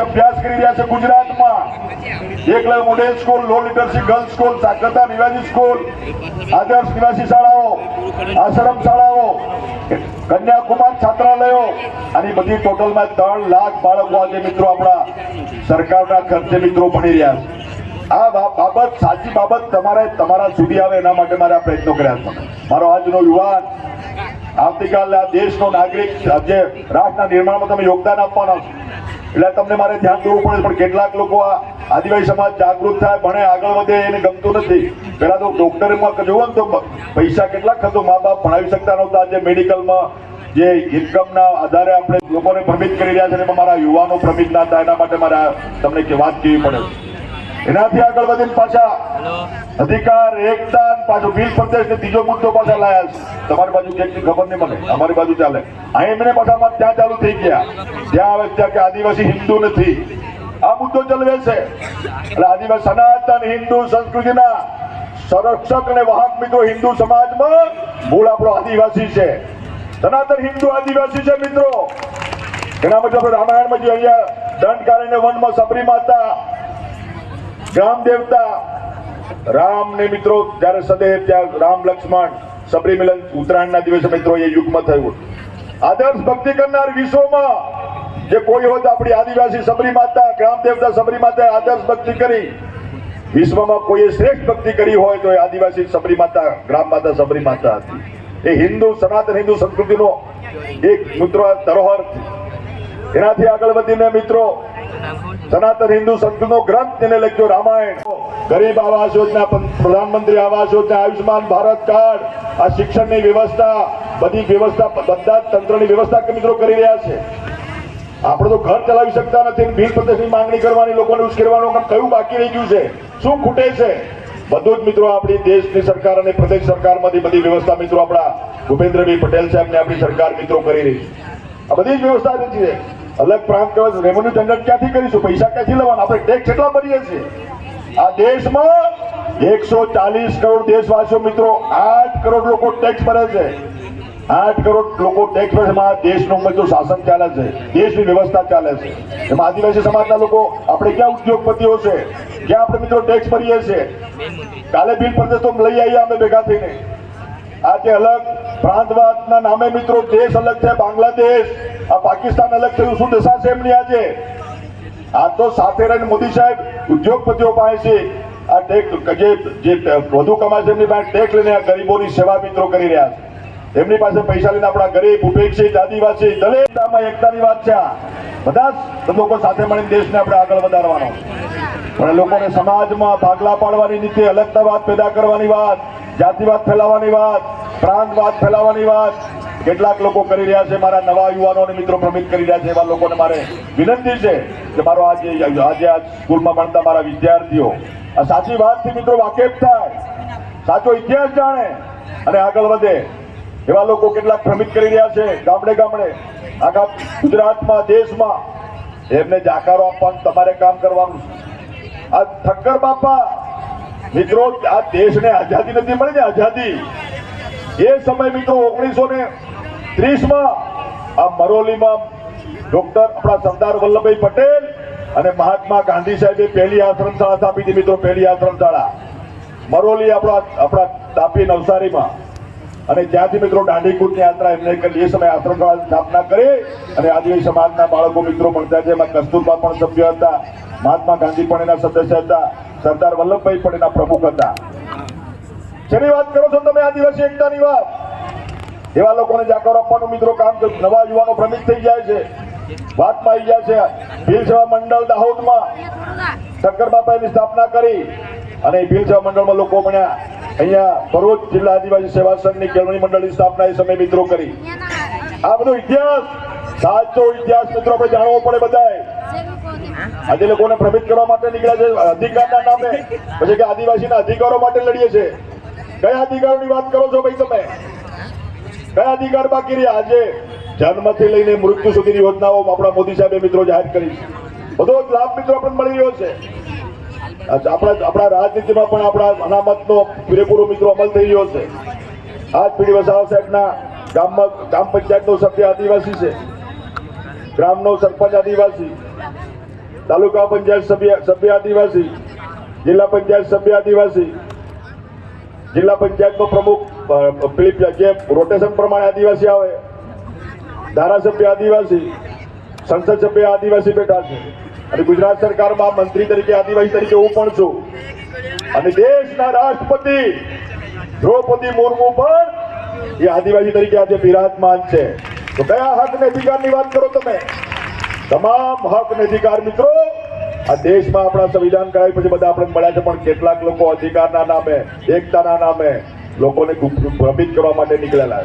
અભ્યાસ કરી રહ્યા છે ગુજરાતમાં. Eklavya model school, low literacy girls school સાક્ષરતા નિવાસી સ્કૂલ, આદર્શ નિવાસી શાળાઓ, આશ્રમ શાળાઓ, કન્યાકુમાર છાત્રાલયો આની બધી ટોટલમાં ત્રણ લાખ બાળકો આજે મિત્રો આપણા સરકારના ખર્ચે મિત્રો ભણી રહ્યા છે. આ બાબત, સાચી બાબત તમારે તમારા સુધી આવે એના માટે મારે આ પ્રયત્નો કર્યા મારો આજનો યુવાન, આવતીકાલે આ દેશનો નાગરિક જે રાષ્ટ્રના નિર્માણમાં તમે યોગદાન આપવાના છો. એટલે તમને મારે ધ્યાન દેવું પડે પણ કેટલાક લોકો આ આદિવાસી સમાજ જાગૃત થાય, ભણે, આગળ વધે એને ગમતું નથી. પેલા તો ડોક્ટરમાં જોવો ને તો પૈસા કેટલા ખર્ચો મા બાપ ભણાવી શકતા નહોતા. જે મેડિકલમાં જે ઇન્કમના આધારે આપણે લોકોને ભ્રમિત કરી રહ્યા છે, એમાં મારા યુવાનો ભ્રમિત ના થાય, એના માટે મારે તમને વાત કહેવી પડે એનાથી આગળ વધીને પાછા અધિકાર એકતા પાછો બિલ પ્રદેશ ને ત્રીજો મુદ્દો પાછા લાયા છે. તમારી બાજુ ક્યાંક ખબર નહીં મને. અમારી બાજુ ચાલે. અહીં એમને પાછા ત્યાં ચાલુ થઈ ગયા. ત્યાં આવે ત્યાં કે આદિવાસી હિન્દુ નથી. આ મુદ્દો ચલવે છે. એટલે આદિવાસી સનાતન હિન્દુ સંસ્કૃતિના સંરક્ષક અને વાહક મિત્રો હિન્દુ સમાજમાં મૂળ આપણો આદિવાસી છે. સનાતન હિન્દુ આદિવાસી છે મિત્રો. એના બધા આપણે રામાયણમાં જે અહીંયા દંડકારણ્ય વનમાં સબરી માતા ગ્રામ દેવતા રામ ને મિત્રો, જ્યારે સદેવ ત્યાં રામ લક્ષ્મણ સબરી મિલન ઉત્તરાયણના દિવસે મિત્રો એ યુગમાં થયું આદર્શ ભક્તિ કરનાર વિશ્વમાં જે કોઈ હોય તો આપણી આદિવાસી સબરી માતા ગ્રામ દેવતા સબરી માતા આદર્શ ભક્તિ કરી, વિશ્વમાં કોઈએ શ્રેષ્ઠ ભક્તિ કરી હોય તો એ આદિવાસી સબરી માતા, ગ્રામ માતા સબરી માતા હતી. એ હિન્દુ, સનાતન હિન્દુ સંસ્કૃતિનો એક મિત્રો ધરોહર એનાથી આગળ વધીને મિત્રો સનાતન હિન્દુ સંસ્કૃતિનો ગ્રંથ તેને લખ્યો, રામાયણ. ગરીબ આવાસ યોજના પ્રધાનમંત્રી આવાસ યોજના આયુષ્માન ભારત કાર્ડ. આ શિક્ષણની વ્યવસ્થા, બધી વ્યવસ્થા બધા તંત્રની વ્યવસ્થા મિત્રો કરી રહ્યા છે. આપણે તો ઘર ચલાવી શકતા નથી બિલ પ્રદેશની માંગણી કરવાની, લોકોને ઉશ્કેરવાનું કામ કયું બાકી રહી ગયું છે? શું ખૂટે છે? બધું જ મિત્રો આપણી દેશની સરકાર અને પ્રદેશ સરકારમાંથી બધી વ્યવસ્થા મિત્રો આપણા ભૂપેન્દ્રભાઈ પટેલ સાહેબને આપણી સરકાર મિત્રો કરી રહી છે. આ બધી જ વ્યવસ્થા જે છે. અલગ પ્રાંત રેવન્યુ જનરેટ ક્યાંથી કરીશું? પૈસા ક્યાંથી લેવાના? આપણે ટેક્સ કેટલા ભરીએ છીએ? આ દેશમાં એકસો ચાલીસ કરોડ દેશવાસીઓ મિત્રો, આઠ કરોડ લોકો ટેક્સ ભરે છે. આઠ કરોડ લોકો ટેક્સ ભરે છે. દેશનું બધું શાસન ચાલે છે. દેશની વ્યવસ્થા ચાલે છે. એમાં આદિવાસી સમાજના લોકો, આપણે ક્યાં ઉદ્યોગપતિઓ છે? ક્યાં આપણે મિત્રો ટેક્સ ભરીએ છીએ? કાલે બિલ પ્રદેશો લઈ આવીએ અમે ભેગા થઈને. આજે અલગ પ્રાંતવાદના નામે મિત્રો, દેશ અલગ છે. બાંગ્લાદેશ આ પાકિસ્તાન અલગ થયું શું દશા છે એમની આજે? આ તો સાથે રહીને મોદી સાહેબ ઉદ્યોગપતિઓ પાસે આ ટેક્સ જે જે વધુ કમાય છે એમની પાસે ટેક્સ લઈને આ ગરીબોની સેવા મિત્રો કરી રહ્યા છે. એમની પાસે પૈસા લઈને આપણા ગરીબ ઉપેક્ષિત આદિવાસી, દલિત, આમાં એકતાની વાત છે બધા જ લોકો સાથે મળીને દેશને આપણે આગળ વધારવાનો પણ લોકોને સમાજમાં ભાગલા પાડવાની નીતિ, અલગતાવાદ પેદા કરવાની વાત, જાતિવાદ ફેલાવવાની વાત, પ્રાંતવાદ ફેલાવવાની વાત કેટલાક લોકો કરી રહ્યા છે, મારા નવા યુવાનોને મિત્રો ભ્રમિત કરી રહ્યા છે, એવા લોકોને મારે વિનંતી છે કે મારો આજે આજે આ સ્કૂલમાં ભણતા મારા વિદ્યાર્થીઓ, આ સાચી વાતથી મિત્રો વાકેફ થાય. સાચો ઇતિહાસ જાણે. અને આગળ વધે. એવા લોકો કેટલાક ભ્રમિત કરી રહ્યા છે, ગામડે ગામડે. આખા ગુજરાતમાં, દેશમાં. એમને જાકારો આપવાનું, તમારે કામ કરવાનું. આ ઠક્કર બાપા. મિત્રો, આ દેશને આઝાદી નથી મળી ને આઝાદી. એ સમય મિત્રો ઓગણીસો ને ત્રીસમાં આ મરોલીમાં ડોક્ટર આપણા સરદાર વલ્લભભાઈ પટેલ અને મહાત્મા ગાંધી સાહેબે પહેલી આશ્રમ શાળા સ્થાપી હતી મિત્રો, પહેલી આશ્રમ મરોલી આપણા આપણા તાપી નવસારીમાં. અને ત્યાંથી મિત્રો દાંડીકૂટની યાત્રા એમને એ સમયે આશ્રમ શાળાની સ્થાપના કરી અને આદિવાસી સમાજના બાળકો મિત્રો ભણતા છે એમાં કસ્તુરબા પણ સભ્ય હતા. મહાત્મા ગાંધી પણ એના સદસ્ય હતા. સરદાર વલ્લભભાઈ પણ એના પ્રમુખ હતા. શેની વાત કરો છો તમે આદિવાસી એકતાની વાત? એવા લોકોને જાકર આપવાનું મિત્રો કામ. નવા યુવાનો ભ્રમિત થઈ જાય છે. વાતમાં આવી જાય છે. ભીલ સેવા મંડળ દાહોદમાં શંકર બાપાની સ્થાપના કરી અને ભીલ સેવા મંડળમાં લોકો બન્યા અહીંયા ભરૂચ જિલ્લા આદિવાસી સેવા સંઘની કેળવણી મંડળની સ્થાપના એ સમય મિત્રો કરી. આ બધો ઇતિહાસ, સાચો ઇતિહાસ મિત્રો આપણે જાણવો પડે બધાએ. આજે લોકોને પ્રભિત કરવા માટે નીકળ્યા છે અધિકારના નામે. પછી કે આદિવાસીના અધિકારો માટે લડીએ છે. કયા અધિકારોની વાત કરો છો ભાઈ તમે? કયા અધિકાર બાકી રહ્યા આજે જન્મથી લઈને મૃત્યુ સુધીની યોજનાઓ આપણા મોદી સાહેબે મિત્રો જાહેર કરી છે. બધો જ લાભ મિત્રો પણ મળી રહ્યો છે. આપણા આપણા રાજનીતિમાં પણ આપણા અનામતનો પૂરેપૂરો મિત્રો અમલ થઈ રહ્યો છે. આજ પીડી વસાવા સાહેબના ગામમાં ગ્રામ પંચાયતનો સભ્ય આદિવાસી છે. ગ્રામનો સરપંચ આદિવાસી. તાલુકા પંચાયત સભ્ય સભ્ય આદિવાસી. જિલ્લા પંચાયત સભ્ય આદિવાસી. જિલ્લા પંચાયતનો પ્રમુખ પેલી જે રોટેશન પ્રમાણે આદિવાસી આવે, ધારાસભ્ય આદિવાસી, સંસદ સભ્ય આદિવાસી બેઠા છે. અને ગુજરાત સરકારમાં મંત્રી તરીકે આદિવાસી તરીકે હું પણ છું. અને દેશના રાષ્ટ્રપતિ દ્રૌપદી મુર્મુ પણ એ આદિવાસી તરીકે આજે બિરાજમાન છે. તો કયા હક ને અધિકારની વાત કરો તમે? તમામ હક ને અધિકાર મિત્રો, આ દેશમાં આપણા સંવિધાન કરાવી પછી બધા આપણે મળ્યા છે, પણ કેટલાક લોકો અધિકારના નામે, એકતાના નામે લોકોને ભ્રમિત કરવા માટે નીકળેલા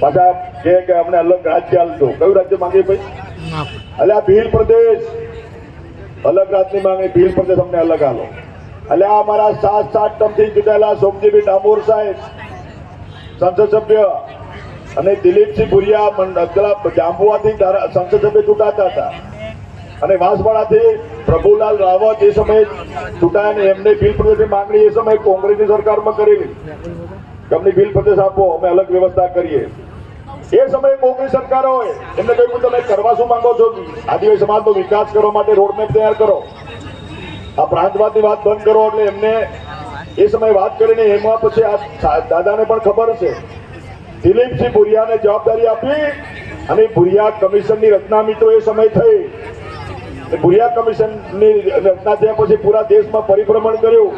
પાછા કહે કે અમને અલગ રાજ્ય આપજો. કયું રાજ્ય માંગે ભાઈ? એટલે આ ભીલ પ્રદેશ. અલગ રાજ્યની માંગણી ભીલ પ્રદેશ અમને અલગ આલો. આ અમારા સાત સાત ટર્મથી ચૂંટાયેલા સોમજીભાઈ ડામોર સાહેબ સંસદ સભ્ય અને દિલીપસિંહ ભુરિયા જાંબુઆથી સંસદ સભ્ય ચૂંટાતા હતા. અને વાંસવાડાથી પ્રભુલાલ રાવત એ સમયે ચૂંટાયા એમને બિલ પ્રદેશની માંગણી એ સમયે કોંગ્રેસની સરકારમાં કરેલી. તમને બિલ પ્રદેશ આપો, અમે અલગ વ્યવસ્થા કરીએ. એ સમયે કોંગ્રેસ સરકાર હોય, એમને કહ્યું કે તમે કરવા શું માંગો છો? આદિવાસી સમાજનો વિકાસ કરવા માટે રોડમેપ તૈયાર કરો. આ પ્રાંતવાદની વાત બંધ કરો એટલે એમને એ સમયે વાત કરીને એમાં પછી આ દાદાને પણ ખબર છે દિલીપસિંહ ભુરિયાને જવાબદારી આપી અને ભુરિયા કમિશનની રચના મિત્રો એ સમય થઈ. ભુરિયા કમિશનની રચના થયા પછી પૂરા દેશમાં પરિભ્રમણ કર્યું.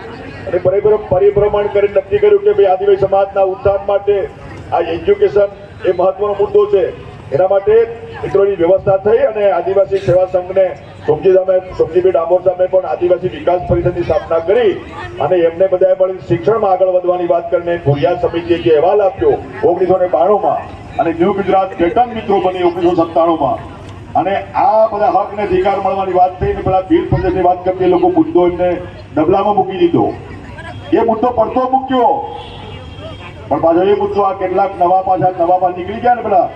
અને પરિભ્ર- પરિભ્રમણ કરી નક્કી કર્યું કે ભાઈ આદિવાસી સમાજના ઉત્થાન માટે આ એજ્યુકેશન એ મહત્વનો મુદ્દો છે. એના માટે મિત્રોની વ્યવસ્થા થઈ અને આદિવાસી સેવા સંઘને સોમજી સામે, સોમજીભાઈ ડામોર સામે પણ આદિવાસી વિકાસ પરિષદની સ્થાપના કરી અને એમને બધાએ મળી શિક્ષણમાં આગળ વધવાની વાત કરીને ભુરિયા સમિતિએ જે અહેવાલ આપ્યો ઓગણીસો ને બાણુંમાં અને ન્યૂ ગુજરાત પેટર્ન મિત્રો બની ઓગણીસો સત્તાણુંમાં. અને આ બધા હક ને અધિકાર મળવાની વાત થઈ ને પેલા ભીલ પ્રદેશની વાત કરતી એ લોકો મુદ્દો એમને ડબલામાં મૂકી દીધો. એ મુદ્દો પડતો મૂક્યો. પણ પાછો એ મુદ્દો આ કેટલાક નવા પાછા નવા પાછા નીકળી ગયા ને પેલા.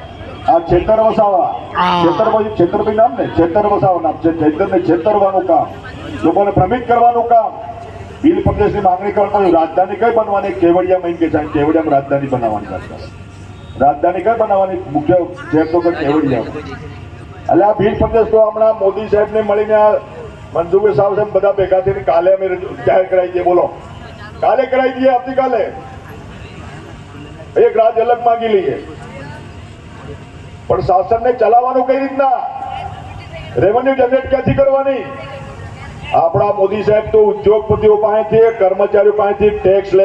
આ છેતર વસાવા. છેતર પછી છેતરભાઈ નામ ને? છેતર વસાવા નામ છે. છેતર ને છેતરવાનું કામ. લોકોને ભ્રમિત કરવાનું કામ. ભીલ પ્રદેશની માંગણી કરતા રાજધાની કઈ બનવાની? કેવડિયા મહિન કે છે કેવડિયામાં રાજધાની બનાવવાની વાત રાજધાની કઈ બનાવવાની? મુખ્ય શહેર તો કે કેવડિયા એટલે આ ભીલ પ્રદેશ તો હમણાં મોદી સાહેબને મળીને આ મનસુખભાઈ સાહેબ સાહેબ બધા ભેગા થઈને કાલે અમે જાહેર કરાવી દઈએ, બોલો. કાલે કરાવી દઈએ આવતીકાલે? એક રાજ અલગ માંગી લઈએ. પણ શાસનને ચલાવવાનું કઈ રીતના? રેવન્યુ જનરેટ ક્યાંથી કરવાની? આપણા મોદી સાહેબ તો ઉદ્યોગપતિઓ પાસેથી, કર્મચારીઓ પાસેથી ટેક્સ લે